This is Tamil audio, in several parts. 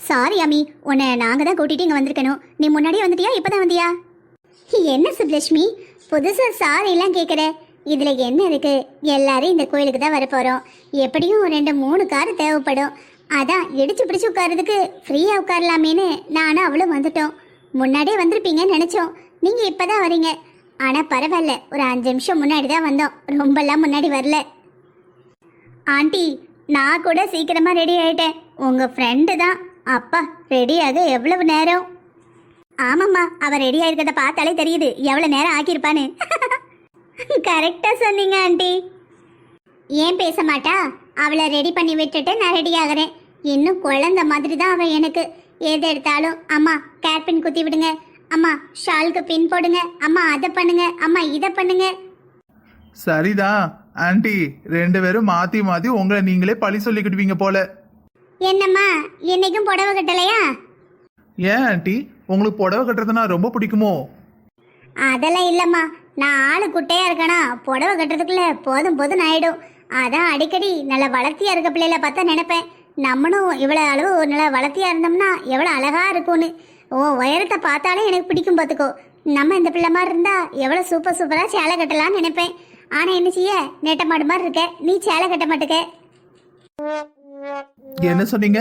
சாரி அம்மி உன்னை நாங்கள் தான் கூட்டிகிட்டு இங்கே வந்திருக்கணும். நீ முன்னாடியே வந்துட்டியா? இப்போ தான் வந்தியா? என்ன சுப்லட்சுமி? புதுசாக சாரி எல்லாம் இதில் என்ன இருக்குது எல்லாரும் இந்த கோயிலுக்கு தான் வர எப்படியும் ஒரு ரெண்டு மூணு கார் தேவைப்படும். அதான் இடிச்சு பிடிச்சு உட்கார்றதுக்கு ஃப்ரீயாக உட்காரலாமேன்னு நானும் அவளும் வந்துட்டோம். முன்னாடியே வந்திருப்பீங்கன்னு நீங்கள் இப்போ தான் வரீங்க. ஆனால் பரவாயில்ல. ஒரு அஞ்சு நிமிஷம் முன்னாடி தான் வந்தோம். ரொம்பலாம் முன்னாடி வரல. ஆண்டி நான் கூட சீக்கிரமாக ரெடி ஆகிட்டேன் உங்கள் ஃப்ரெண்டு தான். அப்பா ரெடியாக எவ்வளவு நேரம்? ஆமாம்மா அவ ரெடி ஆயிருக்கத பார்த்தாலே தெரியுது. எவ்வளவு நேரம் ஆக்கியிருப்பான்னு கரெக்டாக சொன்னீங்க ஆண்டி. ஏன் பேச மாட்டா? அவளை ரெடி பண்ணி விட்டுட்டு நான் ரெடி ஆகிறேன். இன்னும் குழந்த மாதிரி தான் அவள் எனக்கு. எது எடுத்தாலும் அம்மா கேர் பின் குத்தி விடுங்க. அம்மா ஷாலுக்கு பின் போடுங்க. அம்மா அதை பண்ணுங்க. அம்மா இதை பண்ணுங்க. சரிதான். ஆன்ட்டி ரெண்டு பேரும் மாத்தி மாத்தி உங்களை நீங்களே பழி சொல்லிக்கிடுவீங்க போல. என்னம்மா என்னைக்கும் புடவை கட்டலையா? ஏன் ஆன்ட்டி உங்களுக்கு புடவை கட்டுறதுனா ரொம்ப பிடிக்குமோ? அதெல்லாம் இல்லைம்மா. நான் ஆளு குட்டையா இருக்கனா புடவை கட்டுறதுக்குள்ள போதும் போதும் ஆயிடும். அதான் அடிக்கடி நல்ல வளர்த்தியா இருக்க பிள்ளைல பார்த்தா நினைப்பேன். நம்மளும் இவ்வளோ அளவு ஒரு நல்ல வளர்த்தியா இருந்தோம்னா எவ்வளோ அழகா இருக்கும்னு. ஓ உயரத்தை பார்த்தாலே எனக்கு பிடிக்கும் பார்த்துக்கோ. நம்ம இந்த பிள்ளை மாதிரி இருந்தா எவ்வளோ சூப்பர் சூப்பராக சேலை கட்டலாம்னு நினைப்பேன். ஆனால் என்ன செய்ய? நெட்ட மாடு மாதிரி இருக்க. நீ சேலை கட்ட மாட்டுக்க. என்ன சொன்னீங்க?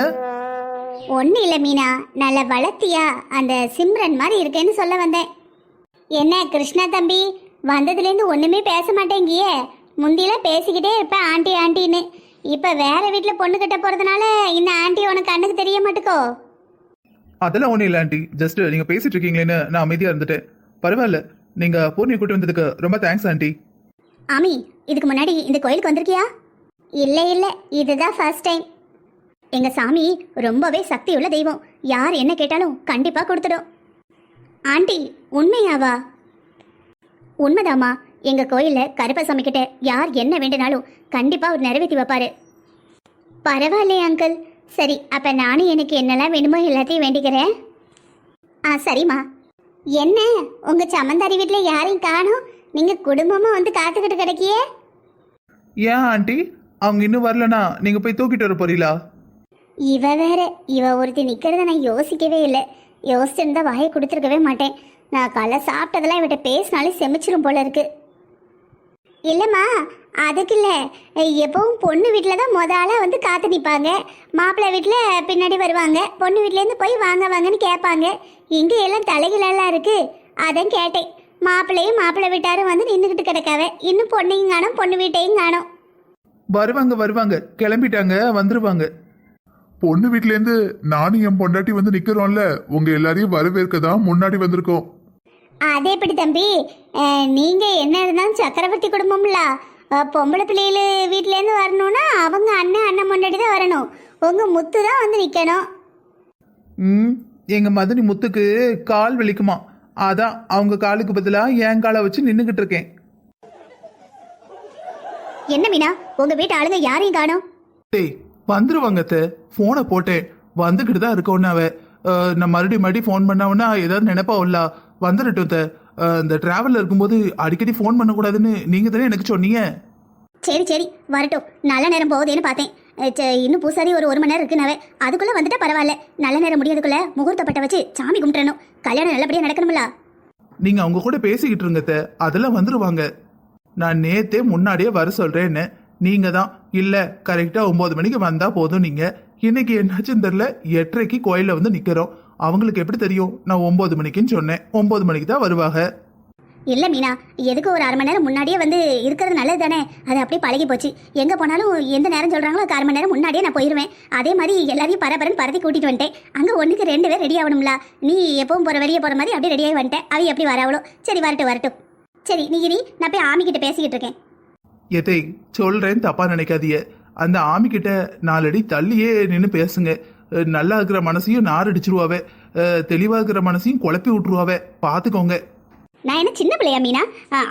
ஒன்றும் இல்லை மீனா. நல்ல வளர்த்தியா அந்த சிம்ரன் மாதிரி இருக்கேன்னு சொல்ல வந்தேன். என்ன கிருஷ்ணா தம்பி வந்ததுலேருந்து ஒன்றுமே பேச மாட்டேங்கியே. முந்தியெல்லாம் பேசிக்கிட்டே இருப்பேன் ஆண்டி ஆண்டின்னு. இப்போ வேற வீட்டில் பொண்ணு கட்ட போகிறதுனால இந்த ஆண்டி உனக்கு கண்ணுக்கு தெரிய மாட்டுக்கோ? அதெல்லாம் ஒன்றும் இல்லை ஆன்ட்டி ஜஸ்ட் நீங்க பேசிட்டு இருக்கீங்களேன்னு நான் அமைதியா இருந்துட்டேன். பரவாயில்ல. நீங்க பூர்ணியை கூட்டி வந்ததுக்கு ரொம்ப தேங்க்ஸ் ஆன்ட்டி ஆமி இதுக்கு முன்னாடி இந்த கோயிலுக்கு வந்திருக்கியா? இல்லை இல்லை. இதுதான் ஃபர்ஸ்ட் டைம் எங்க சாமி ரொம்பவே சக்தி உள்ள தெய்வம். யார் என்ன கேட்டாலும் கண்டிப்பா கொடுத்துடும். ஆண்டி உண்மையாவா? உண்மைதாம்மா. எங்க கோயில்ல கருப்பசாமி கிட்ட யார் என்ன வேண்டினாலும் கண்டிப்பா அவர் நிறைவேற்றி வைப்பாரு. பரவாயில்லையே அங்கிள் சரி அப்ப நானும் எனக்கு என்னெல்லாம் வேணுமோ எல்லாத்தையும் வேண்டிக்கிறேன். ஆ சரிம்மா. என்ன? உங்க சமந்தாரி வீட்டில் யாரையும் காணோம்? நீங்க குடும்பமா வந்து காத்துக்கிட்டு கிடைக்கியே? ஏன் ஆண்டி? அவங்க இன்னும் வரலனா நீங்க போய் தூக்கிட்டு வர போறீங்களா? இவ வேற இவ ஒருத்தி நிக்கிறத நான் யோசிக்கவே இல்லை. யோசிச்சிருந்தா வாயை கொடுத்துருக்கவே மாட்டேன். நான் காலைல சாப்பிட்டதெல்லாம் இவட்ட பேசினாலே செமிச்சிரும் போல இருக்கு. இல்லைம்மா அதுக்கு இல்லை. எப்பவும் பொண்ணு வீட்டில் தான் மொத ஆளாக வந்து காத்து நிற்பாங்க மாப்பிள்ளை வீட்டில் பின்னாடி வருவாங்க. பொண்ணு வீட்டிலேருந்து போய் வாங்க வாங்கன்னு கேட்பாங்க. இங்கே எல்லாம் தலைகளெல்லாம் இருக்குது அதான் கேட்டேன். மாப்பிள்ளையும் மாப்பிள்ளை வீட்டாரும் வந்து நின்றுக்கிட்டு கிடக்காவ. இன்னும் பொண்ணையும் காணோம் பொண்ணு வீட்டையும் காணும். வருவாங்க வருவாங்க. கிளம்பிட்டாங்க வந்துருவாங்க. பொண்ணு வீட்ல இருந்து நானும் என் பொண்டாட்டி வந்து நிக்கிறோம்ல உங்க எல்லாரையும் வரவேற்க தான் முன்னாடி வந்திருக்கோம். அது எப்படி தம்பி? நீங்க என்ன இருந்தாலும் சக்கரவர்த்தி குடும்பம்ல. பொம்பளை பிள்ளைகள் வீட்டிலேருந்து வரணும்னா அவங்க அண்ணன் அண்ணன் முன்னாடி தான் வரணும். உங்க முத்து தான் வந்து நிக்கணும். ம் எங்க மதனி முத்துக்கு கால் வலிக்குமா? அதான் அவங்க காலுக்கு பதிலா என் காலை வச்சு நின்னுகிட்டு இருக்கேன். என்ன மீனா உங்க வீட்டு ஆளுங்க யாரையும் காணோம்? டேய் வந்துருவாங்க அத்தை. ஃபோனை போட்டேன் வந்துக்கிட்டு தான் இருக்கோன்னு அவ. நான் மறுபடியும் மறுபடியும் ஃபோன் பண்ணவனா ஏதாவது நினைப்பாவுல்ல வந்துடட்டும் அத்தை அஹ், இந்த டிராவலில் இருக்கும்போது அடிக்கடி ஃபோன் பண்ணக்கூடாதுன்னு நீங்கள் தானே எனக்கு சொன்னீங்க? சரி சரி. வரட்டும். நல்ல நேரம் போகுதேன்னு பார்த்தேன். இன்னும் பூசாரி ஒரு ஒரு மணி நேரம் இருக்குனாவே அதுக்குள்ள வந்துட்டா பரவாயில்ல. நல்ல நேரம் முடியாதுக்குள்ள முகூர்த்தப்பட்ட வச்சு சாமி கும்பிட்டுறணும். கல்யாணம் நல்லபடியா நடக்கணும்ல? நீங்கள் அவங்க கூட பேசிக்கிட்டு இருங்க அத்தை அதெல்லாம் வந்துருவாங்க. நான் நேத்தே முன்னாடியே வர சொல்கிறேன்னு நீங்கள் தான். இல்லை கரெக்டாக ஒம்பது மணிக்கு வந்தால் போதும் நீங்கள் இன்னைக்கு என்னாச்சுன்னு தெரில எட்டரைக்கு கோயிலில் வந்து நிற்கிறோம் அவங்களுக்கு எப்படி தெரியும்? நான் ஒம்பது மணிக்குன்னு சொன்னேன். ஒம்பது மணிக்கு தான் வருவாங்க. இல்ல மீனா எதுக்கு ஒரு அரை மணி நேரம் முன்னாடியே வந்து இருக்கிறது நல்லது தானே? அது அப்படியே பழகி போச்சு. எங்க போனாலும் எந்த நேரம் சொல்றாங்களோ அதுக்கு அரை மணி நேரம் முன்னாடியே நான் போயிருவேன். அதே மாதிரி எல்லாரையும் பரபரன்னு பரத்தி கூட்டிட்டு வந்துட்டேன். அங்க ஒண்ணுக்கு ரெண்டு பேர் ரெடி ஆகணும்ல. நீ எப்பவும் போற வெளியே போற மாதிரி அப்படியே ரெடியாகி வந்துட்டேன். அவ எப்படி வரவளோ? சரி வரட்டும் வரட்டும். சரி நீ நான் போய் ஆமி கிட்ட பேசிக்கிட்டு இருக்கேன். எதை சொல்றேன் தப்பா நினைக்காதீங்க. அந்த ஆமி கிட்ட நாலடி தள்ளியே நின்று பேசுங்க. நல்லா இருக்கிற மனசையும் நார் அடிச்சிருவாவே தெளிவாக இருக்கிற மனசையும் குழப்பி விட்டுருவாவே. பார்த்துக்கோங்க நான் என்ன சின்ன பிள்ளையா மீனா?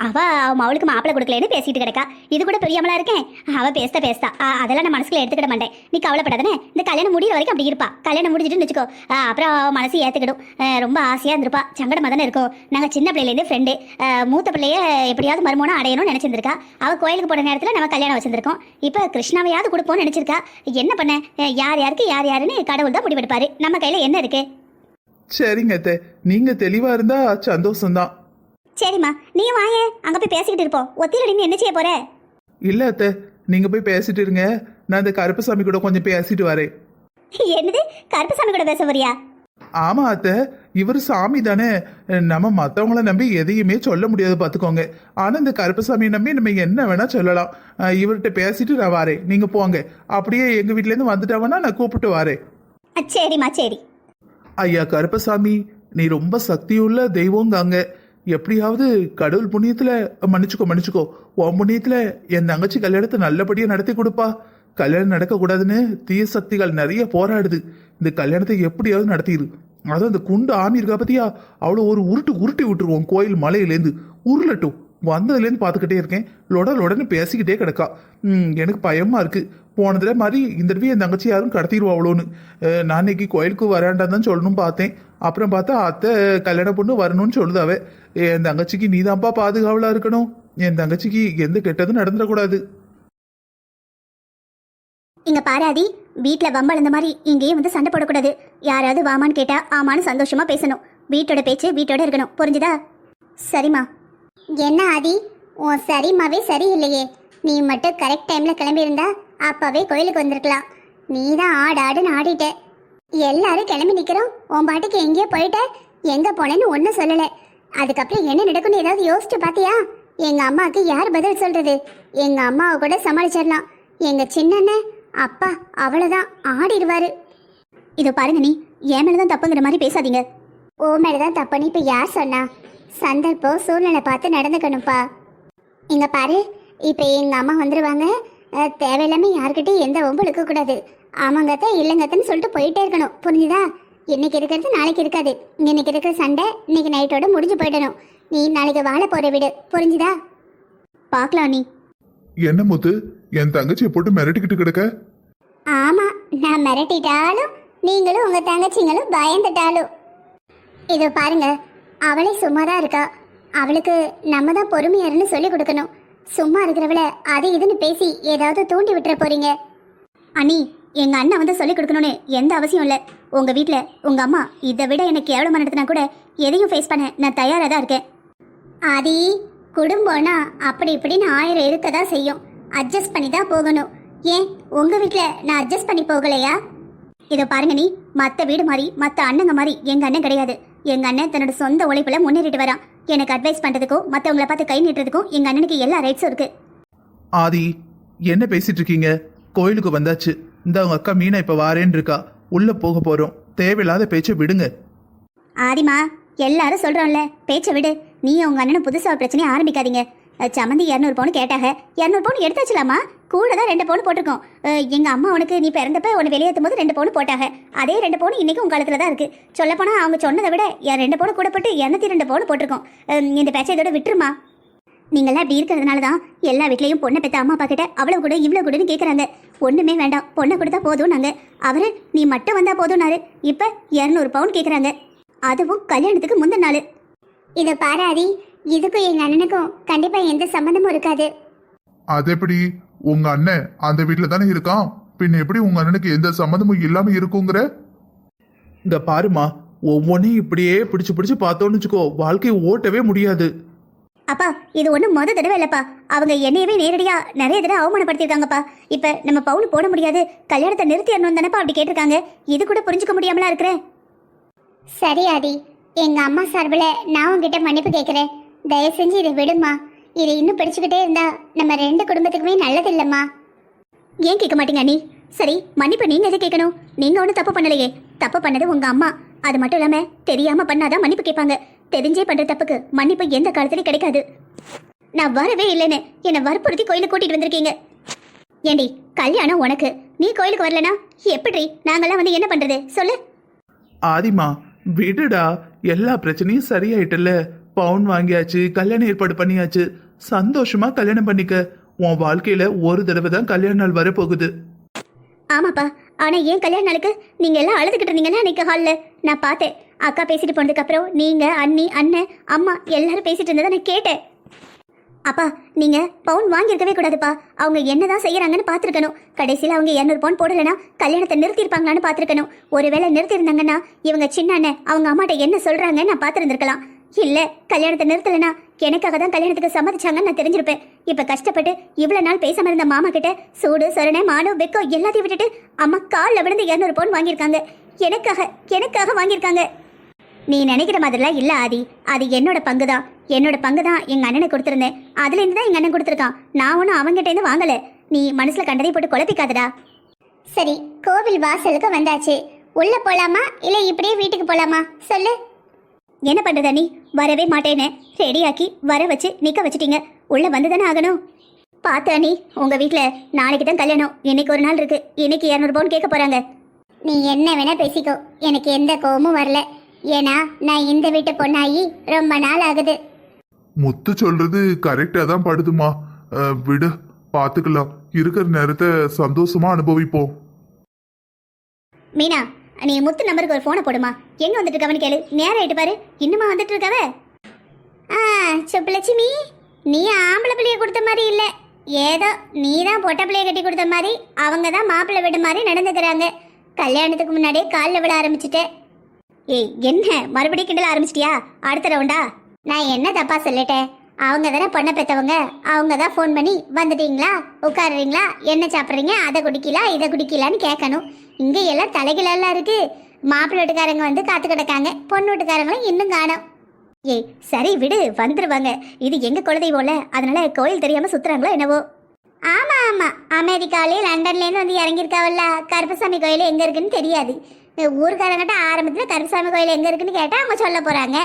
அவ அவ அவளுக்கு மாப்பிள்ளை கொடுக்கலன்னு பேசிட்டு கிடக்கா. இது கூட பெரியாமலா இருக்கேன் அவ பேச பேசா. அதெல்லாம் நான் மனசுல எடுத்துக்கிட மாட்டேன். நீ கவலைப்படாதானே. இந்த கல்யாணம் முடியிற வரைக்கும் அப்படி இருப்பா. கல்யாணம் முடிஞ்சிட்டுன்னு வச்சுக்கோ. அப்புறம் அவ மனசு ஏத்துக்கிடும். ரொம்ப ஆசையா இருந்திருப்பா. சங்கடமா தானே இருக்கும். நாங்க சின்ன பிள்ளையிலேருந்து ஃப்ரெண்டு மூத்த பிள்ளைய எப்படியாவது மருமணம் அடையணும்னு நினைச்சிருந்திருக்கா. அவ கோயிலுக்கு போன நேரத்துல நம்ம கல்யாணம் வச்சிருந்திருக்கோம். இப்போ கிருஷ்ணாவையாவது கொடுப்போம்னு நினைச்சிருக்கா. என்ன பண்ண? யார் யாருக்கு யார் யாருன்னு கடவுள் தான் முடிவெடுப்பாரு. நம்ம கையில என்ன இருக்கு? சரிங்க அத்தை. நீங்க தெளிவா இருந்தா சந்தோஷம்தான். சரிம்மா நீ வாயே அங்க போய் பேசிக்கிட்டு இருப்போம் ஒத்தியில நீ என்ன செய்ய போற? இல்ல அத்தை நீங்க போய் பேசிட்டு இருங்க. நான் இந்த கருப்பசாமி கூட கொஞ்சம் பேசிட்டு வரேன். என்னது? கருப்பசாமி கூட பேச போறியா? ஆமா அத்தை இவர் சாமி தானே. நம்ம மத்தவங்கள நம்பி எதையுமே சொல்ல முடியாது பாத்துக்கோங்க. ஆனா இந்த கருப்பசாமியை நம்பி நம்ம என்ன வேணா சொல்லலாம். இவர்கிட்ட பேசிட்டு நான் வரேன். நீங்க போங்க. அப்படியே எங்க வீட்ல இருந்து வந்துட்டாவனா நான் கூப்பிட்டு வரேன். சரிம்மா சரி. ஐயா கருப்பசாமி நீ ரொம்ப சக்தியுள்ள தெய்வங்காங்க எப்படியாவது கடவுள் புண்ணியத்துல மன்னிச்சுக்கோ மன்னிச்சுக்கோ. உன் புண்ணியத்துல என் தங்கச்சி கல்யாணத்தை நல்லபடியா நடத்தி கொடுப்பா. கல்யாணம் நடக்கக்கூடாதுன்னு தீய சக்திகள் நிறைய போராடுது. இந்த கல்யாணத்தை எப்படியாவது நடத்திடு அதுவும் அந்த குண்டு ஆமி இருக்கா பத்தியா? அவ்வளோ ஒரு உருட்டு உருட்டி விட்டுருவோம் கோயில் மலையிலேருந்து உருளட்டும். வந்ததுலேருந்து பார்த்துக்கிட்டே இருக்கேன். லொட லொடன்னு பேசிக்கிட்டே கிடக்கா. ம், எனக்கு பயமா இருக்கு. போனதுல மாதிரி இந்த தடவை என் தங்கச்சி யாரும் கடத்திடுவா அவ்வளோன்னு நான் இன்னைக்கு கோயிலுக்கு வராண்டான்னு தான் சொல்லணும் பார்த்தேன். அப்புறம் பார்த்தா அத்தை கல்யாண பொண்ணு வரணும்னு சொல்லுதாவே. என் தங்கச்சிக்கு நீதான்ப்பா பாதுகாவலா இருக்கணும். என் தங்கச்சிக்கு எந்த கெட்டதும் நடந்துடக்கூடாது. இங்க பாராதி வீட்ல இந்த மாதிரி இங்கேயே வந்து சண்டை போடக்கூடாது. யாராவது வாமான்னு கேட்டா ஆமான்னு சந்தோஷமா பேசணும். வீட்டோட பேச்சு வீட்டோட இருக்கணும். புரிஞ்சுதா? சரிம்மா. என்ன ஆதி? உன் சரிம்மாவே சரியில்லையே. நீ மட்டும் கரெக்ட் டைம்ல கிளம்பி இருந்தா அப்பவே கோயிலுக்கு வந்திருக்கலாம். நீ தான் ஆடு ஆடுன்னு ஆடிட்ட. எல்லாரும் கிளம்பி நிக்கிறோம். உன் பாட்டுக்கு எங்கேயோ போயிட்ட. எங்க போனேன்னு ஒன்றும் சொல்லல. அதுக்கப்புறம் என்ன நடக்கும்னு ஏதாவது யோசிச்சு பாத்தியா? எங்க அம்மாவுக்கு யார் பதில் சொல்றது? எங்க அம்மாவை கூட சமாளிச்சிடலாம். எங்க சின்னண்ணன் அப்பா அவ்வளோதான் ஆடிடுவாரு. இதோ பாருங்க நீ என் மேலதான் தப்புங்கிற மாதிரி பேசாதீங்க. ஓ மேலதான் தப்புன்னு இப்போ யார் சொன்னா? சந்தர்ப்பம் சூழ்நிலை பார்த்து நடந்துக்கணும்ப்பா. இங்க பாரு இப்போ எங்கள் அம்மா வந்துடுவாங்க தேவையில்லாமல் தேவையில்லாம எந்த ஒம்பு இழுக்கக்கூடாது. ஆமாங்கத்த இல்லைங்கத்தன்னு சொல்லிட்டு போயிட்டே இருக்கணும். புரிஞ்சுதா? இன்னைக்கு இருக்கிறது நாளைக்கு இருக்காது. இன்னைக்கு இருக்கிற சண்டை இன்னைக்கு நைட்டோட முடிஞ்சு போயிடணும். நீ நாளைக்கு வாழ போற விடு. புரிஞ்சுதா? பார்க்கலாம் நீ. என்ன முத்து? என் தங்கச்சியை போட்டு மிரட்டிக்கிட்டு கிடக்க? ஆமா நான் மிரட்டிட்டாலும் நீங்களும் உங்க தங்கச்சிங்களும் பயந்துட்டாலும். இதோ பாருங்க அவளே சும்மா தான் இருக்கா. அவளுக்கு நம்ம தான் பொறுமையாருன்னு சொல்லி கொடுக்கணும். சும்மா இருக்கிறவள அது இதுன்னு பேசி ஏதாவது தூண்டி விட்டுற போறீங்க. அண்ணி எங்க அண்ணன் வந்து சொல்லி கொடுக்கணும்னு எந்த அவசியம் இல்லை. உங்க வீட்டில் உங்க அம்மா இதை விட எனக்கு கேவலமா நடத்தினா கூட எதையும் ஃபேஸ் பண்ண நான் தயாராக தான் இருக்கேன். ஆதி குடும்பம்னா அப்படி இப்படின்னு ஆயிரம் இருக்க தான் செய்யும். அட்ஜஸ்ட் பண்ணி தான் போகணும். ஏன்? உங்க வீட்டில் நான் அட்ஜஸ்ட் பண்ணி போகலையா? இதை பாருங்க நீ மற்ற வீடு மாதிரி மற்ற அண்ணங்க மாதிரி எங்கள் அண்ணன் கிடையாது. எங்கள் அண்ணன் தன்னோட சொந்த உழைப்பில் முன்னேறிட்டு வரான். எனக்கு அட்வைஸ் பண்ணுறதுக்கும் மற்றவங்கள பார்த்து கை நீட்டுறதுக்கும் எங்கள் அண்ணனுக்கு எல்லா ரைட்ஸும் இருக்குது ஆதி என்ன பேசிட்டு இருக்கீங்க? கோயிலுக்கு வந்தாச்சு. இந்த அவங்க அக்கா மீனா இப்ப வாரேன்னு இருக்கா. உள்ள போக போறோம். தேவையில்லாத பேச்சை விடுங்க. ஆதிமா எல்லாரும் சொல்றோம்ல பேச்சை விடு. நீ உங்க அண்ணனும் புதுசா பிரச்சனையை ஆரம்பிக்காதீங்க. சமந்தி சம்மந்தி இரநூறு பவுன் கேட்டாங்க. இரநூறு பவுன் எடுத்தாச்சுலாமா? கூட தான் ரெண்டு பவுன் போட்டிருக்கோம். எங்கள் எங்க அம்மா உனக்கு நீ பிறந்தப்ப உன்னை வெளியேற்றும் போது ரெண்டு பவுன் போட்டாங்க. அதே ரெண்டு பவுன் இன்னைக்கு உங்க காலத்துல தான் இருக்கு. சொல்லப்போனா அவங்க சொன்னதை விட என் ரெண்டு பவுன் கூட போட்டு இரநூத்தி ரெண்டு பவுன் போட்டிருக்கோம். இந்த பேச்சை இதோட விட்டுருமா? நீங்களாம் இப்படி இருக்கிறதுனால தான் எல்லா வீட்லேயும் பொண்ணை பெற்ற அம்மா அப்பா கிட்ட அவ்வளோ கூட இவ்வளோ கூடன்னு கேட்குறாங்க ஒண்ணுமே வேண்டாம். பொண்ணை கொடுத்தா போதும் நாங்க அவரு நீ மட்டும் வந்தா போதும்னாரு. இப்ப இரநூறு பவுன் கேட்குறாங்க அதுவும் கல்யாணத்துக்கு முந்தின நாள். இதை பாராதி இதுக்கும் எங்க அண்ணனுக்கும் கண்டிப்பா எந்த சம்மந்தமும் இருக்காது. அது எப்படி உங்க அண்ணன் அந்த வீட்டுல தானே இருக்கான். பின்ன எப்படி உங்க அண்ணனுக்கு எந்த சம்மந்தமும் இல்லாம இருக்குங்கிற? இந்த பாருமா ஒவ்வொன்றையும் இப்படியே பிடிச்சு பிடிச்சு பார்த்தோன்னு வச்சுக்கோ வாழ்க்கையை ஓட்டவே முடியாது. அப்பா இது ஒன்றும் மொத தடவை இல்லைப்பா. அவங்க என்னையவே நேரடியா நிறைய தடவை அவமானப்படுத்தியிருக்காங்கப்பா. இப்போ நம்ம பவுன் போட முடியாது. கல்யாணத்தை நிறுத்திடணும் தானேப்பா அப்படி கேட்டிருக்காங்க. இது கூட புரிஞ்சுக்க முடியாமலா இருக்கிறேன்? சரி ஆதி. எங்க அம்மா சார்பில் நான் உங்ககிட்ட மன்னிப்பு கேட்குறேன். தயவு செஞ்சு இதை விடுமா இதை இன்னும் பிடிச்சுக்கிட்டே இருந்தா நம்ம ரெண்டு குடும்பத்துக்குமே நல்லது இல்லைம்மா ஏன் கேட்க மாட்டீங்க அண்ணி? சரி மன்னிப்பு நீங்க எதை கேட்கணும்? நீங்க ஒன்றும் தப்பு பண்ணலையே. தப்பு பண்ணது உங்க அம்மா. அது மட்டும் இல்லாம தெரியாம பண்ணாதான் மன்னிப்பு கேட்பாங்க. தெரிஞ்சே பண்ற தப்புக்கு மன்னிப்பு எந்த காலத்துலயும் கிடைக்காது. நான் வரவே இல்லைன்னு என்னை வற்புறுத்தி கோயிலுக்கு கூட்டிட்டு வந்திருக்கீங்க. ஏண்டி கல்யாணம் உனக்கு. நீ கோயிலுக்கு வரலனா எப்படி நாங்கெல்லாம் வந்து என்ன பண்றது? சொல்லு. ஆதிமா விடுடா. எல்லா பிரச்சனையும் சரியாயிட்டல பவுன் வாங்கியாச்சு கல்யாணம் ஏற்பாடு பண்ணியாச்சு. சந்தோஷமா கல்யாணம் பண்ணிக்க. உன் வாழ்க்கையில ஒரு தடவை தான் கல்யாண நாள் வரப்போகுது. ஆமாப்பா ஆனா ஏன் கல்யாண நாளுக்கு நீங்க எல்லாம் அழுதுகிட்டு இருந்தீங்கன்னா அன்னைக்கு ஹால்ல நான் பார்த்தேன். அக்கா பேசிட்டு போனதுக்கு அப்புறம் நீங்க அண்ணி அண்ணன் அம்மா எல்லாரும் பேசிட்டு இருந்ததை நான் கேட்டேன். அப்பா நீங்க பவுன் வாங்கியிருக்கவே கூடாதுப்பா. அவங்க என்னதான் செய்யறாங்கன்னு பார்த்துருக்கணும். கடைசியில் அவங்க இரநூறு பவுன் போடலைன்னா கல்யாணத்தை நிறுத்தியிருப்பாங்களான்னு பார்த்துருக்கணும். ஒருவேளை நிறுத்தியிருந்தாங்கன்னா இவங்க சின்ன அண்ணன் அவங்க அம்மாட்ட என்ன சொல்றாங்கன்னு நான் பார்த்துருந்துருக்கலாம். இல்ல கல்யாணத்தை நிறுத்தலைன்னா எனக்காக தான் கல்யாணத்துக்கு சம்மதிச்சாங்கன்னு நான் தெரிஞ்சிருப்பேன். இப்ப கஷ்டப்பட்டு இவ்வளவு நாள் பேசாம இருந்த மாமா கிட்ட சூடு சரணை மானோ வெக்கோ எல்லாத்தையும் விட்டுட்டு அம்மா காலில் விழுந்து இரநூறு பவுன் வாங்கியிருக்காங்க. எனக்காக எனக்காக வாங்கியிருக்காங்க. நீ நினைக்கிற மாதிரிலாம் இல்லை ஆதி. அது என்னோட பங்கு தான் என்னோட பங்கு தான் எங்கள் அண்ணனை கொடுத்துருந்தேன் அதுலேருந்து தான் எங்கள் அண்ணன் கொடுத்துருக்கான். நான் ஒன்றும் அவங்ககிட்டேருந்து வாங்கலை. நீ மனசில் கண்டதை போட்டு குழப்பிக்காதடா. சரி கோவில் வாசலுக்கு வந்தாச்சு. உள்ளே போகலாமா இல்லை இப்படியே வீட்டுக்கு போகலாமா சொல்லு. என்ன பண்றதா நீ வரவே மாட்டேன்னு ரெடியாக்கி வர வச்சு நிக்க வச்சிட்டீங்க. உள்ள வந்து தானே ஆகணும்? பார்த்து அண்ணி உங்க வீட்ல நாளைக்கு தான் கல்யாணம். இன்னைக்கு ஒரு நாள் இருக்கு. இன்னைக்கு இரநூறு பவுன் கேட்க போறாங்க. நீ என்ன வேணா பேசிக்கோ. எனக்கு எந்த கோவமும் வரல. ஏன்னா நான் இந்த வீட்டு பொண்ணாயி ரொம்ப நாள் ஆகுது. முத்து சொல்றது கரெக்டா தான் படுதுமா. விடு பாத்துக்கலாம் இருக்கிற நேரத்தை சந்தோஷமா அனுபவிப்போம். மீனா நீ முத்து நம்பருக்கு ஒரு ஃபோனை போடுமா. எங்க வந்துட்டு இருக்கவனு கேளு. நேரம் ஆயிட்டு பாரு. இன்னுமா வந்துட்டு இருக்கவ? ஆ சுப்புலட்சுமி நீ ஆம்பளை பிள்ளைய கொடுத்த மாதிரி இல்லை. ஏதோ நீ தான் பொட்ட பிள்ளைய கட்டி கொடுத்த மாதிரி அவங்க தான் மாப்பிள்ளை விட மாதிரி நடந்துக்கிறாங்க. கல்யாணத்துக்கு முன்னாடியே காலில் விட ஆரம்பிச்சிட்டேன் ஏய் என்ன? மறுபடியும் கிண்டல ஆரம்பிச்சிட்டியா? அடுத்த ரவுண்டா நான் என்ன தப்பா சொல்லிட்டேன்? அவங்க தானே பொண்ணை பெற்றவங்க அவங்க தான் ஃபோன் பண்ணி வந்துட்டீங்களா? உட்காருறீங்களா? என்ன சாப்பிட்றீங்க? அதை குடிக்கலாம் இதை குடிக்கலான்னு கேட்கணும். இங்கே எல்லாம் தலைகளெல்லாம் இருக்குது மாப்பிள்ளை வீட்டுக்காரங்க வந்து காத்து கிடக்காங்க. பொண்ணு வீட்டுக்காரங்களும் இன்னும் காணோம். ஏய் சரி விடு வந்துருவாங்க. இது எங்க குலதெய்வம்ல அதனால கோயில் தெரியாமல் சுற்றுறாங்களோ என்னவோ? ஆமாம் ஆமாம் அமெரிக்காவிலேயே லண்டன்லேருந்து வந்து இறங்கியிருக்காவல்ல? கருப்பசாமி கோயில் எங்கே இருக்குன்னு தெரியாது. ஊருக்காரங்கிட்ட ஆரம்பத்தில் கருப்பசாமி கோயில் எங்கே இருக்குன்னு கேட்டால் அவங்க சொல்ல போகிறாங்க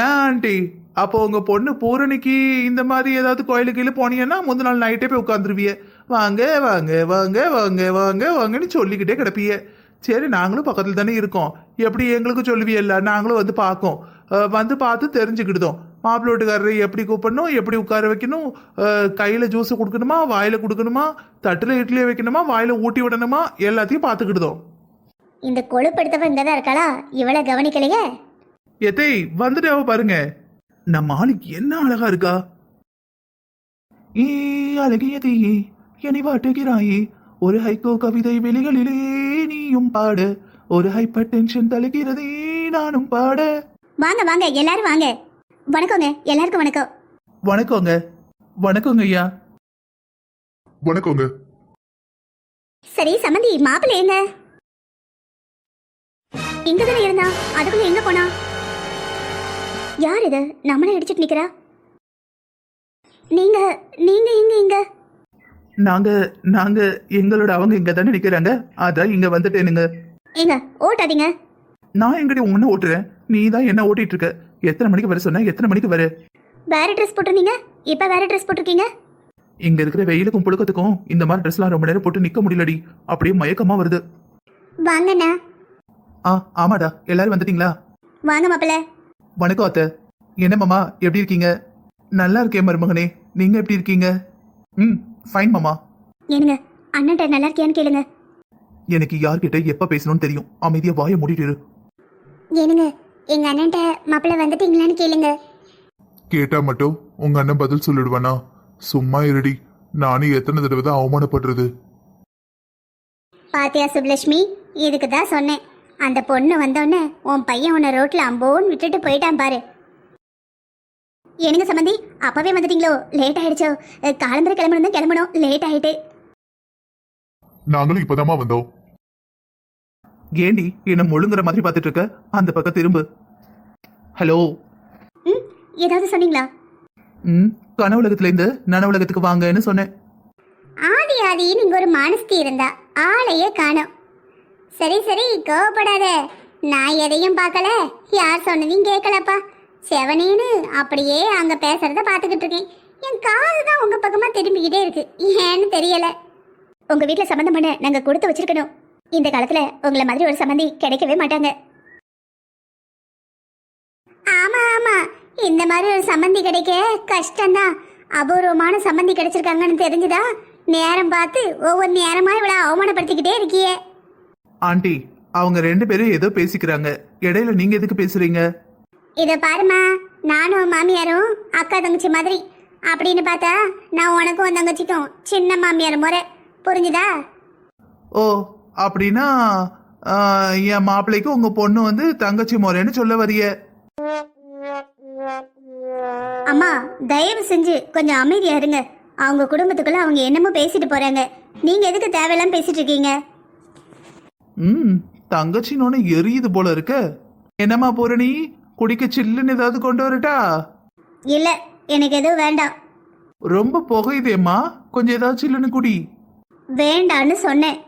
ஏன் ஆண்டி? அப்போ உங்க பொண்ணு பூரணிக்கு இந்த மாதிரி ஏதாவது கோயிலுக்கு கீழே போனீங்கன்னா முந்தின நாள் நைட்டே போய் உட்காந்துருவிய வாங்க வாங்க வாங்க வாங்க வாங்க வாங்கன்னு சொல்லிக்கிட்டே கிடப்பிய சரி நாங்களும் பக்கத்தில் தானே இருக்கோம். எப்படி எங்களுக்கு சொல்லுவியல்ல நாங்களும் வந்து பார்க்கோம். வந்து பார்த்து தெரிஞ்சுக்கிடுதோம். மாப்பிள்ளை வீட்டுக்காரரை எப்படி கூப்பிடணும் எப்படி உட்கார வைக்கணும் கையில ஜூஸ் கொடுக்கணுமா வாயில கொடுக்கணுமா தட்டுல இட்லியை வைக்கணுமா வாயில ஊட்டி விடணுமா எல்லாத்தையும் பார்த்துக்கிடுதோம். இந்த கொழுப்படுத்தவ இங்க தான் இருக்காளா? இவளை கவனிக்கலையே. எத்தை வந்துட்டாவ பாருங்க. நம்ம ஆளுக்கு என்ன அழகா இருக்கா? ஏ அழகியதே என்னை வாட்டுகிறாயே. ஒரு ஹைகோ கவிதை வெளிகளிலே நீயும் பாட. ஒரு ஹைப்பர் டென்ஷன் தழுகிறதே நானும் பாட. வாங்க வாங்க எல்லாரும் வாங்க. வணக்கங்க எல்லாருக்கும் வணக்கம். வணக்கங்க வணக்கங்க ஐயா. வணக்கங்க. சரி சம்மந்தி மாப்பிள்ளை எங்க? இங்க தானே இருந்தா அதுக்குள்ள எங்க போனா யார் இது? நம்மள இடிச்சிட்டு நிக்கிறா? நீங்க நீங்க இங்க இங்க? நாங்க நாங்க எங்களோட அவங்க இங்க தானே நிக்கிறாங்க. அதான் இங்க வந்துட்டேனுங்க. ஏங்க ஓட்டாதீங்க. நான் எங்கடி உன்ன ஓட்டுறேன்? நீ தான் என்ன ஓட்டிட்டு இருக்க? எத்தனை மணிக்கு வர சொன்ன? எத்தனை மணிக்கு வர? வேற ட்ரெஸ் போட்டிருந்தீங்க? இப்ப வேற ட்ரெஸ் போட்டிருக்கீங்க? இங்க இருக்கிற வெயிலுக்கும் புழுக்கத்துக்கும் இந்த மாதிரி ட்ரெஸ்லாம் ரொம்ப நேரம் போட்டு நிக்க முடியலடி. அப்படியே மயக்கமா வருது. வாங்கண்ணா ஆ ஆமாடா. எல்லாரும் வந்துட்டீங்களா? வாங்க மாப்பிள்ள. வணக்கம் அத்தை. என்ன மாமா எப்படி இருக்கீங்க? நல்லா இருக்கேன் மருமகனே. நீங்க எப்படி இருக்கீங்க? ம் ஃபைன் மாமா. ஏனுங்க அண்ணன்ட்ட நல்லா இருக்கியான்னு கேளுங்க. எனக்கு யார்கிட்ட எப்ப பேசணும்னு தெரியும். அமைதியா வாயை மூடிட்டு இரு. ஏனுங்க எங்க அண்ணன்ட்ட மாப்பிள்ள வந்துட்டீங்களான்னு கேளுங்க. கேட்டா மட்டும் உங்க அண்ணன் பதில் சொல்லிடுவானா? சும்மா இருடி. நானும் எத்தனை தடவை தான் அவமானப்படுறது? பாத்தியா சுப்லட்சுமி? இதுக்கு தான் சொன்னேன். அந்த பொண்ணு வந்தோடனே உன் பையன் உன்னை ரோட்ல அம்போன்னு விட்டுட்டு போயிட்டான் பாரு. எனக்கு சம்மந்தி அப்பவே வந்துட்டீங்களோ? லேட் ஆயிடுச்சோ? அஹ், காலம்பரை கிளம்பணும் கிளம்பணும். லேட் ஆயிட்டு. நாங்களும் இப்பதாம்மா வந்தோம். ஏண்டி என்ன முழுங்குற மாதிரி பார்த்துட்டு இருக்க அந்த பக்கம் திரும்பு. ஹலோ? ம் ஏதாவது சொன்னீங்களா? ம் கனவுலகத்துல இருந்து நனவுலகத்துக்கு வாங்கன்னு சொன்னேன். ஆதி ஆதி நீங்க ஒரு மானஸ்தி இருந்தா ஆளையே காணோம். சரி சரி கோவப்படாத. நான் எதையும் பார்க்கல. யார் சொன்னதையும் கேட்கலப்பா. செவனேன்னு அப்படியே அங்கே பேசுறத பார்த்துக்கிட்டு இருக்கேன். என் காது தான் உங்கள் பக்கமாக திரும்பிக்கிட்டே இருக்கு. ஏன்னு தெரியல. உங்கள் வீட்டில் சம்மந்தம் பண்ண நாங்கள் கொடுத்து வச்சிருக்கணும். இந்த காலத்தில் உங்களை மாதிரி ஒரு சம்மந்தி கிடைக்கவே மாட்டாங்க. ஆமாம் ஆமாம் இந்த மாதிரி ஒரு சம்மந்தி கிடைக்க கஷ்டம்தான். அபூர்வமான சம்மந்தி கிடைச்சிருக்காங்கன்னு தெரிஞ்சுதா நேரம் பார்த்து ஒவ்வொரு நேரமாக இவ்வளோ அவமானப்படுத்திக்கிட்டே இருக்கியே. ஆண்டி அவங்க ரெண்டு பேரும் ஏதோ பேசிக்கிறாங்க. இடையில நீங்க எதுக்கு பேசுறீங்க? இத பாருமா நானும் மாமியாரும் அக்கா தங்கச்சி மாதிரி. அப்படின்னு பார்த்தா நான் உனக்கும் உன் தங்கச்சிக்கும் சின்ன மாமியார் முறை. புரிஞ்சுதா? ஓ அப்படின்னா என் மாப்பிள்ளைக்கு உங்க பொண்ணு வந்து தங்கச்சி முறைன்னு சொல்ல வரிய. அம்மா தயவு செஞ்சு கொஞ்சம் அமைதியா இருங்க. அவங்க குடும்பத்துக்குள்ள அவங்க என்னமோ பேசிட்டு போறாங்க. நீங்க எதுக்கு தேவையில்லாம பேசிட்டு இருக்கீங்க? ம் தங்கச்சின்னு எரியுது போல இருக்க. என்னம்மா பூரணி குடிக்க சில்லுன்னு ஏதாவது கொண்டு வரட்டா? இல்ல எனக்கு எதுவும் வேண்டாம். ரொம்ப புகையுதேம்மா கொஞ்சம் ஏதாவது சில்லுன்னு குடி. வேண்டான்னு சொன்னேன்.